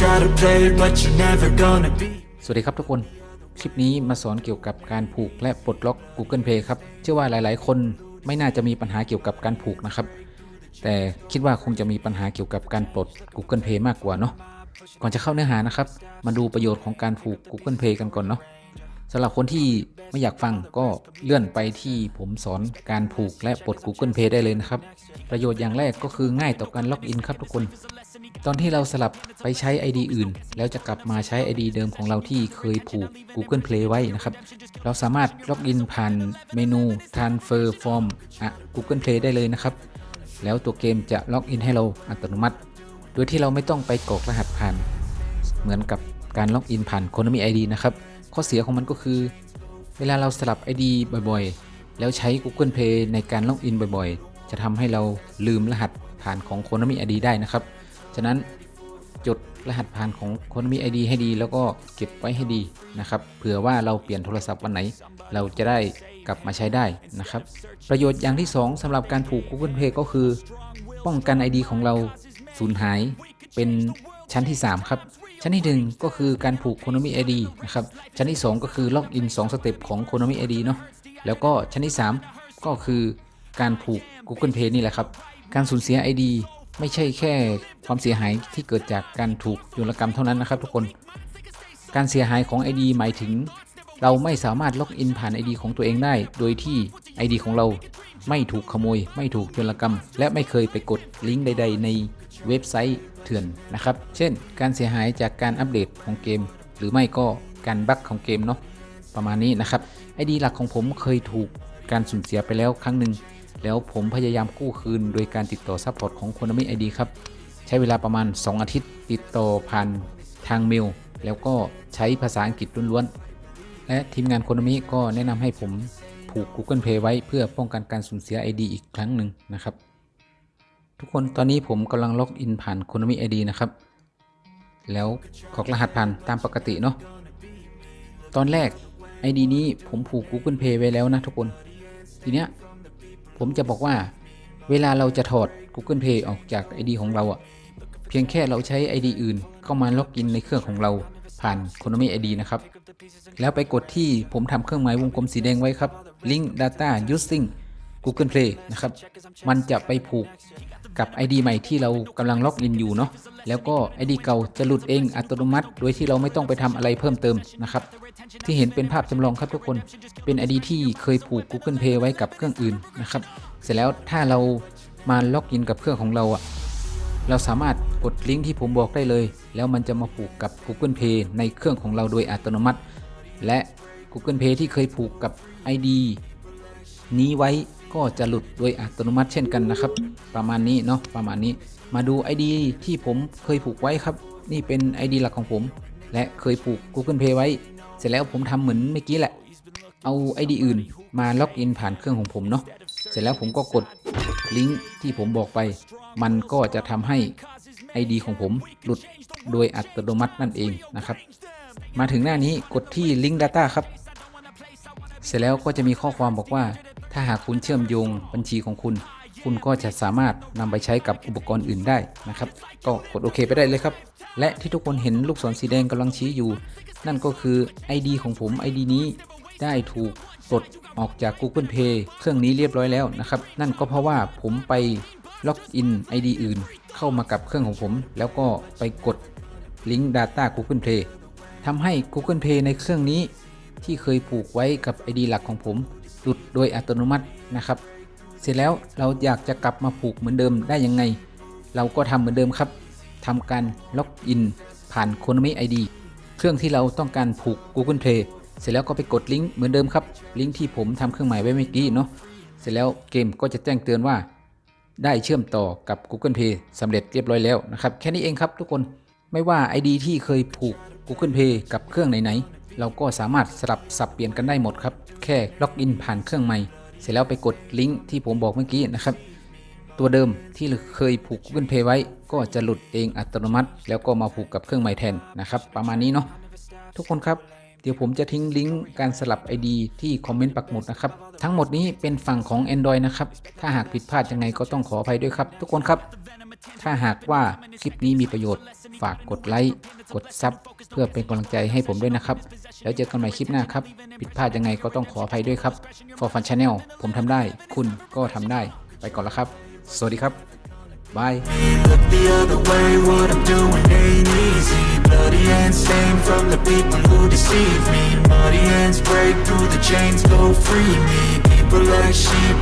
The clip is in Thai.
try to play it, but you're never gonna be. สวัสดีครับทุกคน คลิปนี้มาสอนเกี่ยวกับการผูกและปลดล็อก Google Play ครับ เชื่อว่าหลาย ๆ คนไม่น่าจะมีปัญหาเกี่ยวกับการผูกนะครับ แต่คิดว่าคงจะมีปัญหาเกี่ยวกับการปลด Google Play มากกว่าเนาะ ก่อนจะเข้าเนื้อหานะครับ มาดูประโยชน์ของการผูก Google Play กันก่อนเนาะสำหรับคนที่ไม่อยากฟังก็เลื่อนไปที่ผมสอนการผูกและปลด Google Play ได้เลยนะครับ ประโยชน์อย่างแรกก็คือง่ายต่อการล็อกอินครับทุกคน ตอนที่เราสลับไปใช้ ID อื่น แล้วจะกลับมาใช้ ID เดิมของเราที่เคยผูก Google Play ไว้นะครับ เราสามารถล็อกอินผ่านเมนู Transfer from อะ Google Play ได้เลยนะครับ แล้วตัวเกมจะล็อกอินให้เราอัตโนมัติ โดยที่เราไม่ต้องไปกรอกรหัสผ่าน เหมือนกับการล็อกอินผ่าน Konami ID นะครับ ข้อเสียของมันก็คือ เวลาเราสลับ ID บ่อยๆ แล้วใช้ Google Play ในการล็อกอินบ่อยๆ จะทำให้เราลืมรหัสผ่านของ Konami ID ได้นะครับ ฉะนั้นจดรหัสผ่านของ Konami ID ให้ดี แล้วก็เก็บไว้ให้ดีนะครับเผื่อว่าเราเปลี่ยนโทรศัพท์วันไหน เราจะได้กลับมาใช้ได้นะครับ ประโยชน์อย่างที่ 2สำหรับการผูก Google Play ก็คือ ป้องกัน ID ของเราสูญหายเป็นชั้นที่ 3 ครับ ชั้นที่ 1 ก็คือการผูก Konami ID นะครับ ชั้นที่ 2 ก็คือล็อกอิน2สเต็ปของ Konami ID เนาะแล้วก็ชั้นที่ 3 ก็คือการผูก Google Play นี่แหละครับ การสูญเสีย ID ไม่ใช่แค่ความเสียหายที่เกิดจากการถูกโจรกรรมเท่านั้นนะครับ ทุกคน การเสียหายของ ID หมายถึง เราไม่สามารถล็อกอินผ่าน ID ของตัวเองได้ โดยที่ ID ของเราไม่ถูกขโมย ไม่ถูกโจรกรรม และไม่เคยไปกดลิงก์ใด ๆ ในเว็บไซต์เถื่อนนะครับ เช่น การเสียหายจากการอัปเดตของเกม หรือไม่ก็การบั๊กของเกมเนาะ ประมาณนี้นะครับ ID หลักของผมเคยถูกการสูญเสียไปแล้วครั้งหนึ่ง แล้วผมพยายามกู้คืน โดยการติดต่อซัพพอร์ตของ Konami ID ครับ ใช้เวลาประมาณ 2 อาทิตย์ ติดต่อผ่านทางเมล แล้วก็ใช้ภาษาอังกฤษล้วนๆ และทีมงาน Konami ก็แนะนำให้ผมผูก Google Play ไว้เพื่อป้องกันการสูญเสีย ID อีกครั้งหนึ่งนะครับ ทุกคนตอนนี้ผมกำลังล็อกอินผ่าน Konami ID นะครับ แล้วกรอกรหัสผ่านตามปกติเนาะตอนแรก ID นี้ผมผูก Google Play ไว้แล้วนะทุกคนทีเนี้ย ผมจะบอกว่าเวลาเราจะถอด Google Play ออกจาก ID ของเราอะเพียงแค่เราใช้ ID อื่น เข้ามาล็อกอินในเครื่องของเราผ่าน k o n o m i ID นะครับ แล้วไปกดที่ผมทำเครื่องหมายวงกลมสีแดงไว้ครับ Link Data Using Google Play นะครับ มันจะไปผูก กับ ID ใหม่ที่เรากำลังล็อกอินอยู่เนาะแล้วก็ ID เก่าจะหลุดเองอัตโนมัติ โดยที่เราไม่ต้องไปทำอะไรเพิ่มเติมนะครับ ที่เห็นเป็นภาพจำลองครับทุกคน เป็น ID ที่เคยผูก Google Pay ไว้กับเครื่องอื่นนะครับ เสร็จแล้วถ้าเรามาล็อกอินกับเครื่องของเราอะเราสามารถกดลิงก์ที่ผมบอกได้เลย แล้วมันจะมาผูกกับ Google Pay ในเครื่องของเราโดยอัตโนมัติ และ Google Pay ที่เคยผูกกับ ID นี้ไว้ ก็จะหลุดโดยอัตโนมัติเช่นกันนะครับ ประมาณนี้เนาะประมาณนี้ มาดู ID ที่ผมเคยผูกไว้ครับ นี่เป็น ID หลักของผม และเคยผูก Google Play ไว้ เสร็จแล้วผมทำเหมือนเมื่อกี้แหละ เอา ID อื่นมาล็อกอินผ่านเครื่องของผมเนาะเสร็จแล้วผมก็กดลิงก์ที่ผมบอกไป มันก็จะทำให้ ID ของผมหลุดโดยอัตโนมัตินั่นเองนะครับ มาถึงหน้านี้กดที่ Link Data ครับ เสร็จแล้วก็จะมีข้อความบอกว่า ถ้าหากคุณเชื่อมโยงบัญชีของคุณ คุณก็จะสามารถนำไปใช้กับอุปกรณ์อื่นได้นะครับ ก็กดโอเคไปได้เลยครับ และที่ทุกคนเห็นลูกศรสีแดงกำลังชี้อยู่ นั่นก็คือ ID ของผม ID นี้ได้ถูกปลดออกจาก Google Pay เครื่องนี้เรียบร้อยแล้วนะครับ นั่นก็เพราะว่าผมไปล็อกอิน ID อื่น เข้ามากับเครื่องของผม แล้วก็ไปกดลิงก์ Data Google Play ทำให้ Google Play ในเครื่องนี้ ที่เคยผูกไว้กับ ID หลักของผม หลุดโดยอัตโนมัตินะครับ เสร็จแล้วเราอยากจะกลับมาผูกเหมือนเดิมได้ยังไง เราก็ทำเหมือนเดิมครับทำการล็อกอินผ่าน Konami ID เครื่องที่เราต้องการผูก Google Play เสร็จแล้วก็ไปกดลิงก์เหมือนเดิมครับ ลิงก์ที่ผมทำเครื่องหมายไว้เมื่อกี้เนาะ เสร็จแล้วเกมก็จะแจ้งเตือนว่า ได้เชื่อมต่อกับ Google Play สำเร็จเรียบร้อยแล้วนะครับ แค่นี้เองครับทุกคน ไม่ว่า ID ที่เคยผูก Google Play กับเครื่องไหนๆ เราก็สามารถสลับสับเปลี่ยนกันได้หมดครับ แค่ล็อกอินผ่านเครื่องใหม่ เสร็จแล้วไปกดลิงก์ที่ผมบอกเมื่อกี้นะครับ ตัวเดิมที่เคยผูก Google Play ไว้ ก็จะหลุดเองอัตโนมัติ แล้วก็มาผูกกับเครื่องใหม่แทนนะครับ ประมาณนี้เนาะ ทุกคนครับ เดี๋ยวผมจะทิ้งลิงก์การสลับ ID ที่คอมเมนต์ปักหมุดนะครับ ทั้งหมดนี้เป็นฝั่งของ Android นะครับ ถ้าหากผิดพลาดยังไงก็ต้องขออภัยด้วยครับ ทุกคนครับ ถ้าหากว่าคลิปนี้มีประโยชน์ ฝากกดไลค์กดซับเพื่อเป็นกำลังใจให้ผมด้วยนะครับ แล้วเจอกันใหม่คลิปหน้าครับ ผิดพลาดยังไงก็ต้องขออภัยด้วยครับ For Fun Channel ผมทำได้ คุณก็ทำได้ ไปก่อนแล้วครับ สวัสดีครับ บาย Look the other way, what I'm doing ain't easy Bloody hands stained from the people who deceive me Muddy hands break through the chains, go free me People like sheep